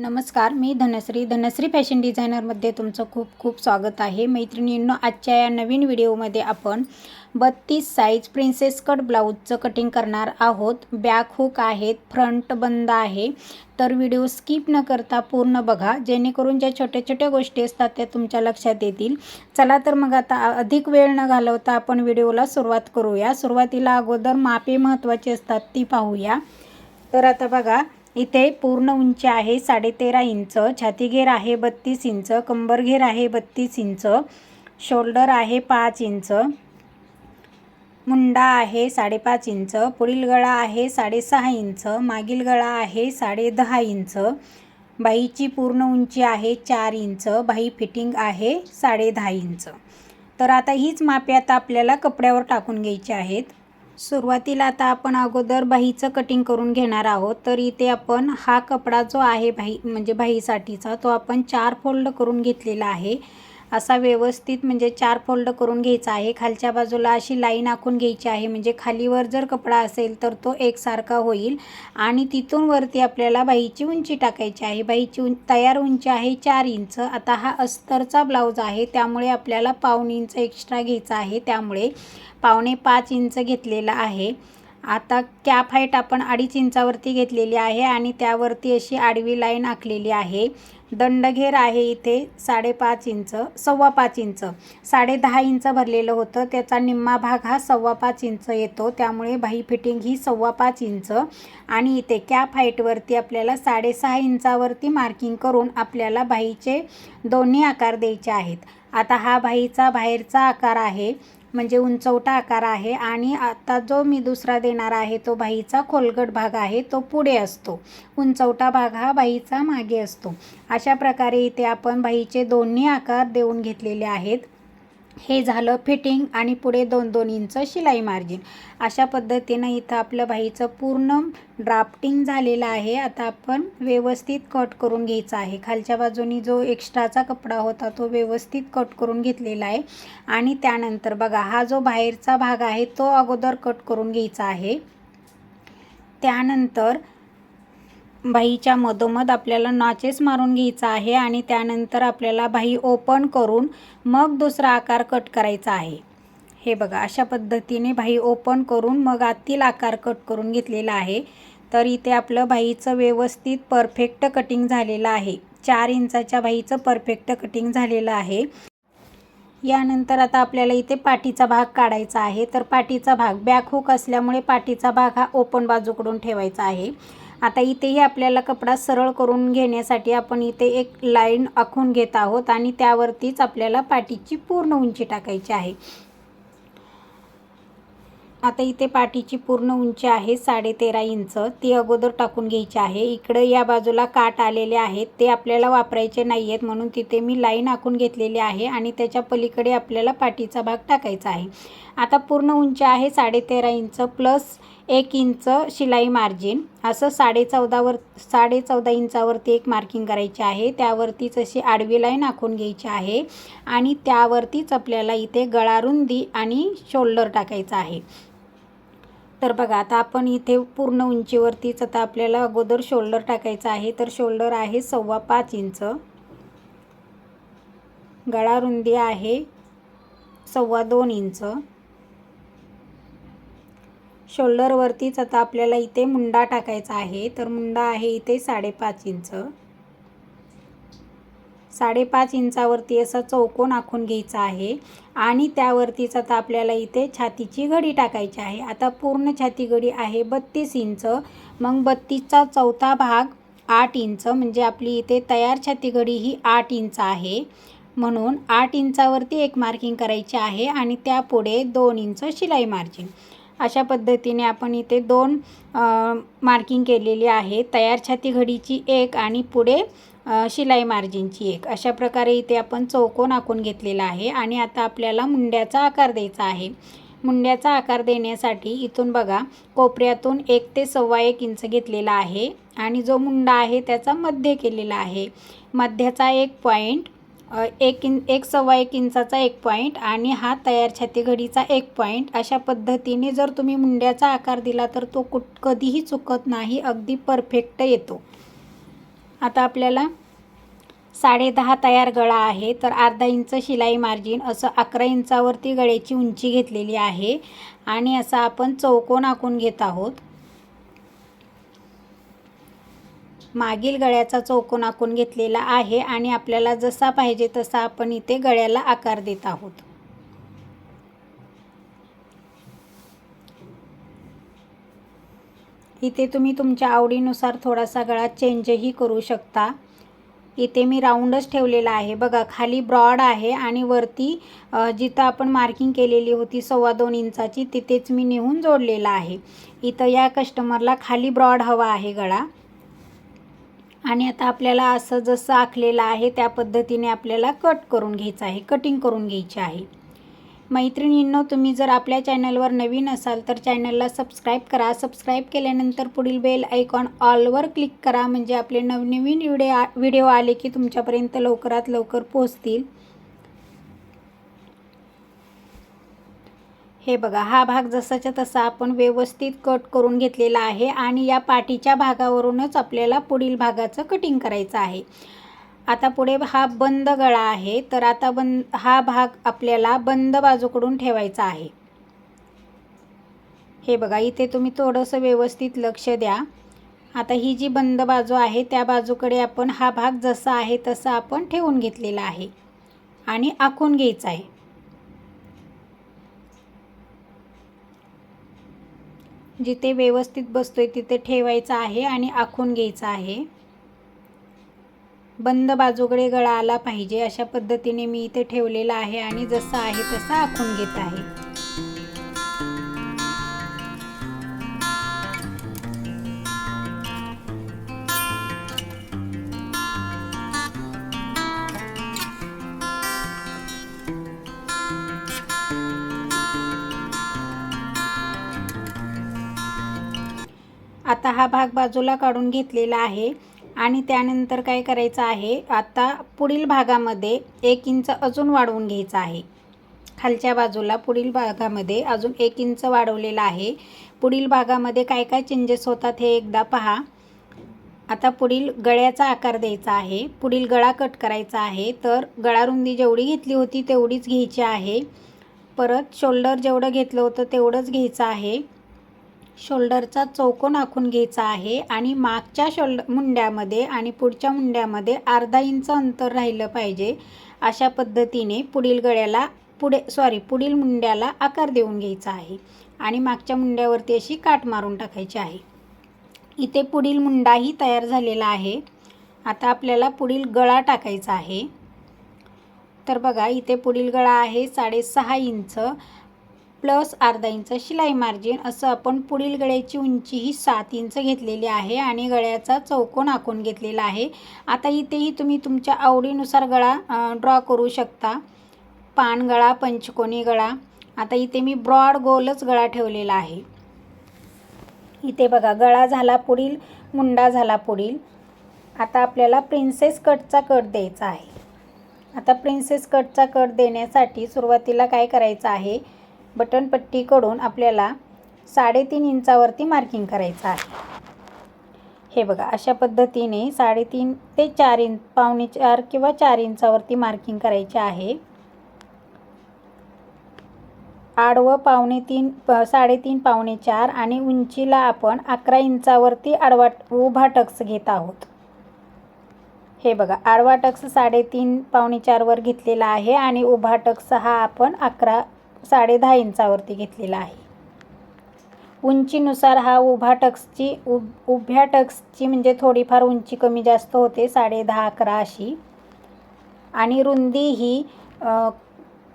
नमस्कार मी धनश्री. धनश्री फॅशन डिझायनरमध्ये तुमचं खूप खूप स्वागत आहे. मैत्रिणींनो आजच्या या नवीन व्हिडिओमध्ये आपण बत्तीस साईज प्रिन्सेस कट ब्लाऊजचं कटिंग करणार आहोत. बॅक हुक आहेत फ्रंट बंद आहे. तर व्हिडिओ स्किप न करता पूर्ण बघा. जेणेकरून ज्या छोट्या छोट्या गोष्टी असतात त्या तुमच्या लक्षात येतील. चला तर मग आता अधिक वेळ न घालवता आपण व्हिडिओला सुरुवात करूया. सुरुवातीला अगोदर मापे महत्त्वाची असतात ती पाहूया. तर आता बघा इथे पूर्ण उंची आहे साडेतेरा इंच छातीघेर आहे बत्तीस इंच कंबरघेर आहे बत्तीस इंच शोल्डर आहे पाच इंच मुंडा आहे साडेपाच इंच पुढील गळा आहे साडेसहा इंच मागील गळा आहे साडे दहा इंच बाईची पूर्ण उंची आहे चार इंच बाई फिटिंग आहे साडे दहा इंच. तर आता हीच मापे आता आपल्याला कपड्यावर टाकून घ्यायची आहेत. सुरुवातीला आता आपण अगोदर बाहीचं कटिंग करून घेणार आहोत. तर इथे आपण हा कपडा जो आहे बाही म्हणजे बाहीसाठीचा तो आपण चार फोल्ड करून घेतलेला आहे. असा व्यवस्थित म्हणजे चार फोल्ड करून घ्यायचा आहे. खालच्या बाजूला अशी लाईन आखून घ्यायची आहे. म्हणजे खालीवर जर कपडा असेल तर तो एकसारखा होईल. आणि तिथून वरती आपल्याला बाईची उंची टाकायची आहे. बाईची उं तयार उंची आहे चार इंच. आता हा अस्तरचा ब्लाऊज आहे. त्यामुळे आपल्याला पाऊण इंच एक्स्ट्रा घ्यायचा आहे. त्यामुळे पावणे पाच इंच घेतलेला आहे. आता कॅप हाईट आपण अडीच इंचावरती घेतलेली आहे आणि त्यावरती अशी आडवी लाईन आखलेली आहे. दंडघेर आहे इथे साडेपाच इंच सव्वा पाच इंच. साडे दहा इंच भरलेलं होतं. त्याचा निम्मा भाग हा सव्वा पाच इंच येतो. त्यामुळे बाही फिटिंग ही सव्वा पाच इंच. आणि इथे कॅप हाईटवरती आपल्याला साडेसहा इंचावरती मार्किंग करून आपल्याला बाहीचे दोन्ही आकार द्यायचे आहेत. आता हा बाहीचा बाहेरचा आकार आहे म्हणजे उंचवटा आकार आहे आणि आता जो मी दुसरा देणार आहे तो भाईचा खोलगट भाग आहे तो पुढे असतो. उंचवटा भाग हा बाईचा मागे असतो. अशा प्रकारे इथे आपण भाईचे दोन्ही आकार देऊन घेतलेले आहेत. हे झालं फिटिंग आणि पुढे दोन दोन इंच शिलाई मार्जिन. अशा पद्धतीनं इथं आपलं बाईचं पूर्ण ड्राफ्टिंग झालेलं आहे. आता आपण व्यवस्थित कट करून घ्यायचा आहे. खालच्या बाजूनी जो एक्स्ट्राचा कपडा होता तो व्यवस्थित कट करून घेतलेला आहे. आणि त्यानंतर बघा हा जो बाहेरचा भाग आहे तो अगोदर कट करून घ्यायचा आहे. त्यानंतर बाईच्या मधोमध आपल्याला नॉचेस मारून घ्यायचा आहे आणि त्यानंतर आपल्याला बाई ओपन करून मग दुसरा आकार कट करायचा आहे. हे बघा अशा पद्धतीने बाई ओपन करून मग आतील आकार कट करून घेतलेला आहे. तर इथे आपलं बाईचं व्यवस्थित परफेक्ट कटिंग झालेलं आहे. चार इंचाच्या बाईचं परफेक्ट कटिंग झालेलं आहे. यानंतर आता आपल्याला इथे पाठीचा भाग काढायचा आहे. तर पाठीचा भाग बॅक हुक असल्यामुळे पाठीचा भाग हा ओपन बाजूकडून ठेवायचा आहे. आता इथेही आपल्याला कपडा सरळ करून घेण्यासाठी आपण इथे एक लाईन आखून घेत आहोत आणि त्यावरतीच आपल्याला पाठीची पूर्ण उंची टाकायची आहे. आता इथे पाठीची पूर्ण उंची आहे साडेतेरा इंच. ती अगोदर टाकून घ्यायची आहे. इकडं या बाजूला काट आलेले आहेत. ते आपल्याला वापरायचे नाही आहेत म्हणून तिथे मी लाईन आखून घेतलेली आहे आणि त्याच्या पलीकडे आपल्याला पाठीचा भाग टाकायचा आहे. आता पूर्ण उंची आहे साडेतेरा इंच प्लस एक इंच शिलाई मार्जिन. असं साडे चौदावर साडे चौदा इंचावरती एक मार्किंग करायची आहे. त्यावरतीच अशी आडवी लाईन आखून घ्यायची आहे. आणि त्यावरतीच आपल्याला इथे गळारुंदी आणि शोल्डर टाकायचं आहे. तर बघा आता आपण इथे पूर्ण उंचीवरतीच आता आपल्याला अगोदर शोल्डर टाकायचं आहे. तर शोल्डर आहे सव्वा पाच इंच. गळारुंदी आहे सव्वा दोन इंच. शोल्डरवरतीच आता आपल्याला इथे मुंडा टाकायचा आहे. तर मुंडा आहे इथे साडेपाच इंच. साडेपाच इंचावरती असा चौकोन आखून घ्यायचा आहे. आणि त्यावरतीच आता आपल्याला इथे छातीची घडी टाकायची आहे. आता पूर्ण छाती घडी आहे बत्तीस इंच. मग बत्तीसचा चौथा भाग आठ इंच. म्हणजे आपली इथे तयार छाती घडी ही आठ इंच आहे. म्हणून आठ इंचावरती एक मार्किंग करायची आहे आणि त्यापुढे दोन इंच शिलाई मार्जिन. अशा पद्धतीने आपण इथे दोन मार्किंग केलेली आहे तयार छाती घडीची एक आणि पुढे शिलाई मार्जिनची एक. अशा प्रकारे इथे आपण चौकोन आखून घेतलेला आहे आणि आता आपल्याला मुंड्याचा आकार द्यायचा आहे. मुंड्याचा आकार देण्यासाठी इथून बघा कोपऱ्यातून एक ते सव्वा एक इंच घेतलेला आहे आणि जो मुंडा आहे त्याचा मध्य केलेला आहे. मध्याचा एक पॉईंट एक इन एक सव्वा एक इंचाचा एक पॉईंट आणि हा तयार छाती घडीचा एक पॉईंट अशा पद्धतीने जर तुम्ही मुंड्याचा आकार दिला तर तो कुठ कधीही चुकत नाही अगदी परफेक्ट येतो. आता आपल्याला साडेदहा तयार गळा आहे तर अर्धा इंच शिलाई मार्जिन असं अकरा इंचावरती गळ्याची उंची घेतलेली आहे. आणि असा आपण चौकोन आखून घेत आहोत. मागील गळ्याचा चौकोन आखून घेतलेला आहे आणि आपल्याला जसा पाहिजे तसा आपण इथे गळ्याला आकार देत आहोत. इथे तुम्ही तुमच्या आवडीनुसार थोडासा गळा चेंजही करू शकता. इथे मी राऊंडच ठेवलेला आहे. बघा खाली ब्रॉड आहे आणि वरती जिथं आपण मार्किंग केलेली होती सव्वा दोन इंचाची तिथेच मी नेहून जोडलेला आहे. इथं या कस्टमरला खाली ब्रॉड हवा आहे गळा. आणि आता आपल्याला असं जसं आखलेलं आहे त्या पद्धतीने आपल्याला कट करून घ्यायचं आहे कटिंग करून घ्यायची आहे. मैत्रिणींनो तुम्ही जर आपल्या चॅनलवर नवीन असाल तर चॅनलला सबस्क्राईब करा. सबस्क्राईब केल्यानंतर पुढील बेल आयकॉन ऑलवर क्लिक करा. म्हणजे आपले नवनवीन व्हिडिओ व्हिडिओ आले की तुमच्यापर्यंत लवकरात लवकर पोहोचतील. हे बघा हा भाग जसाच्या तसा आपण व्यवस्थित कट करून घेतलेला आहे आणि या पाठीच्या भागावरूनच आपल्याला पुढील भागाचं कटिंग करायचं आहे. आता पुढे हा बंद गळा आहे तर आता बंद हा भाग आपल्याला बंद बाजूकडून ठेवायचा आहे. हे बघा इथे तुम्ही थोडंसं व्यवस्थित लक्ष द्या. आता ही जी बंद बाजू आहे त्या बाजूकडे आपण हा भाग जसा आहे तसा आपण ठेवून घेतलेला आहे आणि आखून घ्यायचा आहे. जिथे व्यवस्थित बसतोय तिथे ठेवायचा आहे आणि आखून घ्यायचा आहे. बंद बाजूकडे गळा आला पाहिजे अशा पद्धतीने मी इथे ठेवलेला आहे आणि जसं आहे तसं आखून घेत आहे. आता हा भाग बाजूला काढून घेतलेला आहे आणि त्यानंतर काय करायचं आहे? आता पुढील भागामध्ये एक इंच अजून वाढवून घ्यायचं आहे. खालच्या बाजूला पुढील भागामध्ये अजून एक इंच वाढवलेला आहे. पुढील भागामध्ये काय काय चेंजेस होतात हे एकदा पहा. आता पुढील गळ्याचा आकार द्यायचा आहे. पुढील गळा कट करायचा आहे. तर गळा रुंदी जेवढी घेतली होती तेवढीच घ्यायची आहे. परत शोल्डर जेवढं घेतलं होतं तेवढंच घ्यायचं आहे. शोल्डरचा चौकोन आखून घ्यायचा आहे आणि मागच्या शोल्ड मुंड्यामध्ये आणि पुढच्या मुंड्यामध्ये अर्धा इंच अंतर राहिलं पाहिजे. अशा पद्धतीने पुढील गळ्याला पुढे सॉरी पुढील मुंड्याला आकार देऊन घ्यायचा आहे आणि मागच्या मुंड्यावरती अशी काट मारून टाकायची आहे. इथे पुढील मुंडाही तयार झालेला आहे. आता आपल्याला पुढील गळा टाकायचा आहे. तर बघा इथे पुढील गळा आहे साडेसहा इंच. प्लस अर्धा इंच शिलाई मार्जिन असं आपण पुढील गळ्याची उंची ही सात इंच घेतलेली आहे आणि गळ्याचा चौकोन आखून घेतलेला आहे. आता इथेही तुम्ही तुमच्या आवडीनुसार गळा ड्रॉ करू शकता. पान गळा पंचकोनी गळा. आता इथे मी ब्रॉड गोलच गळा ठेवलेला आहे. इथे बघा गळा झाला पुढील मुंडा झाला पुढील. आता आपल्याला प्रिन्सेस कटचा कट द्यायचा आहे. आता प्रिन्सेस कटचा कट देण्यासाठी सुरुवातीला काय करायचं आहे? बटनपट्टीकडून आपल्याला साडेतीन इंचावरती मार्किंग करायचं आहे. हे बघा अशा पद्धतीने साडेतीन ते चार इंच पावणे चार किंवा चार इंचावरती मार्किंग करायचे आहे. आडवं पावणे तीन प साडेतीन पावणे चार आणि उंचीला आपण अकरा इंचावरती आडवा उभा टक्स घेत आहोत. हे बघा आडवा टक्स साडेतीन पावणे चारवर घेतलेला आहे आणि उभा टक्स हा आपण अकरा साडे दहा इंचावरती घेतलेला आहे. उंचीनुसार हा उभा टक्सची उब उभ्या टक्सची म्हणजे थोडीफार उंची कमी जास्त होते साडे दहा अकरा अशी. आणि रुंदी ही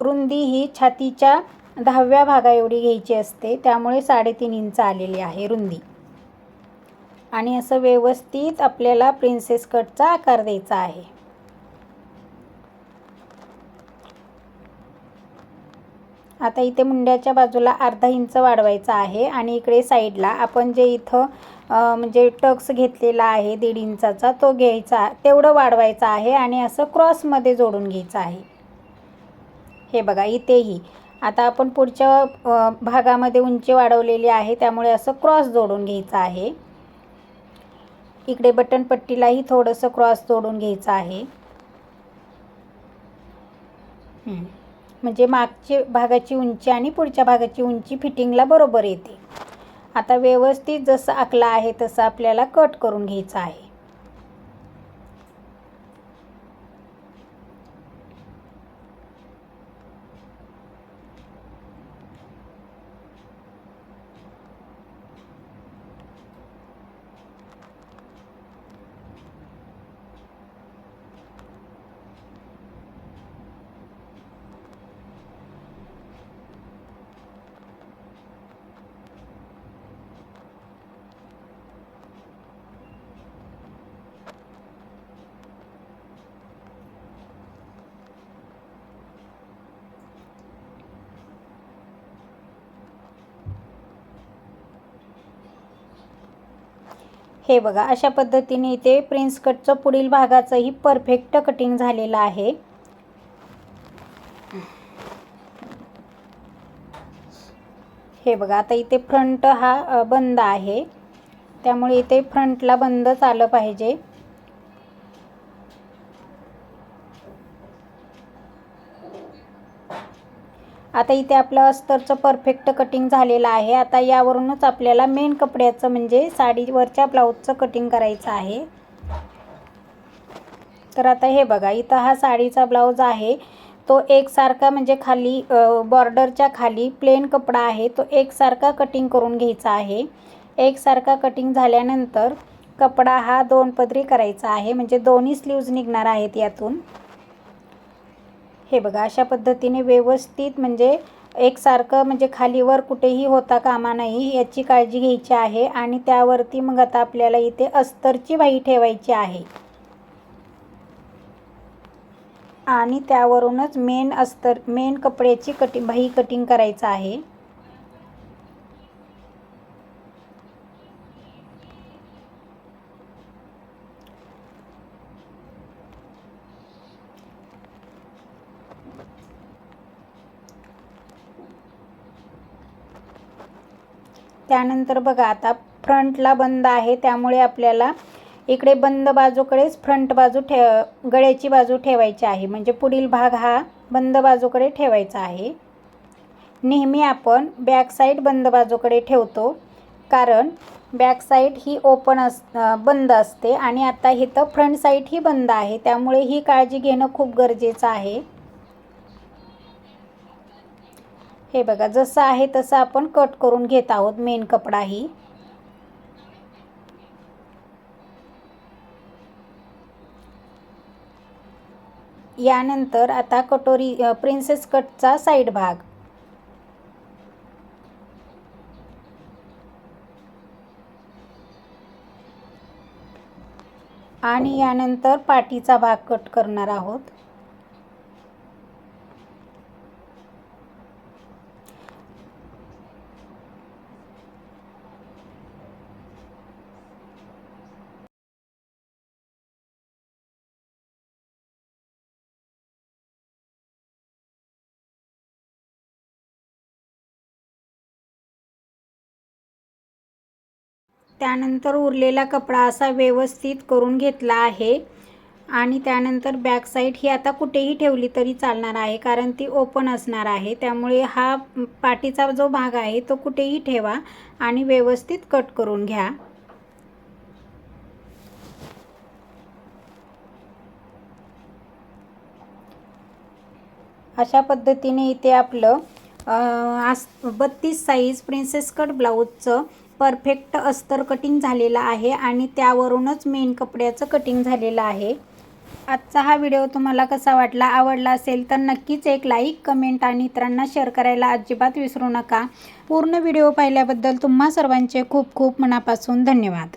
रुंदी ही छातीच्या दहाव्या भागा एवढी घ्यायची असते त्यामुळे साडेतीन इंच आलेली आहे रुंदी. आणि असं व्यवस्थित आपल्याला प्रिन्सेस कटचा आकार द्यायचा आहे. आता इथे मुंड्याच्या बाजूला अर्धा इंच वाढवायचा आहे आणि इकडे साईडला आपण जे इथं म्हणजे टक्स घेतलेला आहे दीड इंचाचा तो घ्यायचा तेवढं वाढवायचा आहे आणि असं क्रॉसमध्ये जोडून घ्यायचं आहे. हे बघा इथेही. आता आपण पुढच्या भागामध्ये उंची वाढवलेली आहे त्यामुळे असं क्रॉस जोडून घ्यायचं आहे. इकडे बटन पट्टीलाही थोडंसं क्रॉस जोडून घ्यायचं आहे. म्हणजे मागच्या भागाची उंची आणि पुढच्या भागाची उंची फिटिंगला बरोबर येते. आता व्यवस्थित जसं आखला आहे तसं आपल्याला कट करून घ्यायचं आहे. हे बघा अशा पद्धतीने इथे प्रिन्स कटचं पुढील भागाचंही परफेक्ट कटिंग झालेलं आहे. हे बघा आता इथे फ्रंट हा बंद आहे. त्यामुळे इथे फ्रंटला बंदच आलं पाहिजे. आता इथे आपलं अस्तरचं परफेक्ट कटिंग झालेलं आहे. आता यावरूनच आपल्याला मेन कपड्याचं म्हणजे साडीवरच्या ब्लाऊजचं कटिंग करायचं आहे. तर आता हे बघा इथं हा साडीचा ब्लाऊज आहे. तो एकसारखा म्हणजे खाली बॉर्डरच्या खाली प्लेन कपडा आहे. तो एकसारखा कटिंग करून घ्यायचा आहे. एकसारखा कटिंग झाल्यानंतर कपडा हा दोन पदरी करायचा आहे. म्हणजे दोन्ही स्लीव्ज निघणार आहेत यातून. हे बघा अशा पद्धतीने व्यवस्थित म्हणजे एकसारखं म्हणजे खालीवर कुठेही होता कामा नाही याची काळजी घ्यायची आहे आणि त्यावरती मग आता आपल्याला इथे अस्तरची बाई ठेवायची आहे. आणि त्यावरूनच मेन अस्तर मेन कपड्याची कटिंग बाही कटिंग करायचं आहे. त्यानंतर बघा आता फ्रंटला बंद आहे त्यामुळे आपल्याला इकडे बंद बाजूकडेच फ्रंट बाजू ठे गळ्याची बाजू ठेवायची आहे. म्हणजे पुढील भाग हा बंद बाजूकडे ठेवायचा आहे. नेहमी आपण बॅकसाईड बंद बाजूकडे ठेवतो कारण बॅकसाईड ही ओपन अस बंद असते आणि आता इथं फ्रंट साईड ही बंद आहे त्यामुळे ही काळजी घेणं खूप गरजेचं आहे. हे बघा जसं आहे तसं आपण कट करून घेत आहोत मेन कपडाही. यानंतर आता कटोरी प्रिन्सेस कटचा साईड भाग. आणि यानंतर पाठीचा भाग कट करणार आहोत. त्यानंतर उरलेला कपडा असा व्यवस्थित करून घेतला आहे. आणि त्यानंतर बॅक साईड ही आता कुठेही ठेवली तरी चालणार आहे कारण ती ओपन असणार आहे. त्यामुळे हा पाठीचा जो भाग आहे तो कुठेही ठेवा आणि व्यवस्थित कट करून घ्या. अशा पद्धतीने इथे आपलं आस बत्तीस साईज प्रिन्सेस कट ब्लाऊजचं परफेक्ट अस्तर कटिंग झालेला आहे आणि त्यावरूनच मेन कपड्याचं कटिंग झालेलं आहे. आजचा हा व्हिडिओ तुम्हाला कसा वाटला आवडला असेल तर नक्कीच एक लाईक कमेंट आणि इतरांना शेअर करायला अजिबात विसरू नका. पूर्ण व्हिडिओ पाहिल्याबद्दल तुम्हा सर्वांचे खूप खूप मनापासून धन्यवाद.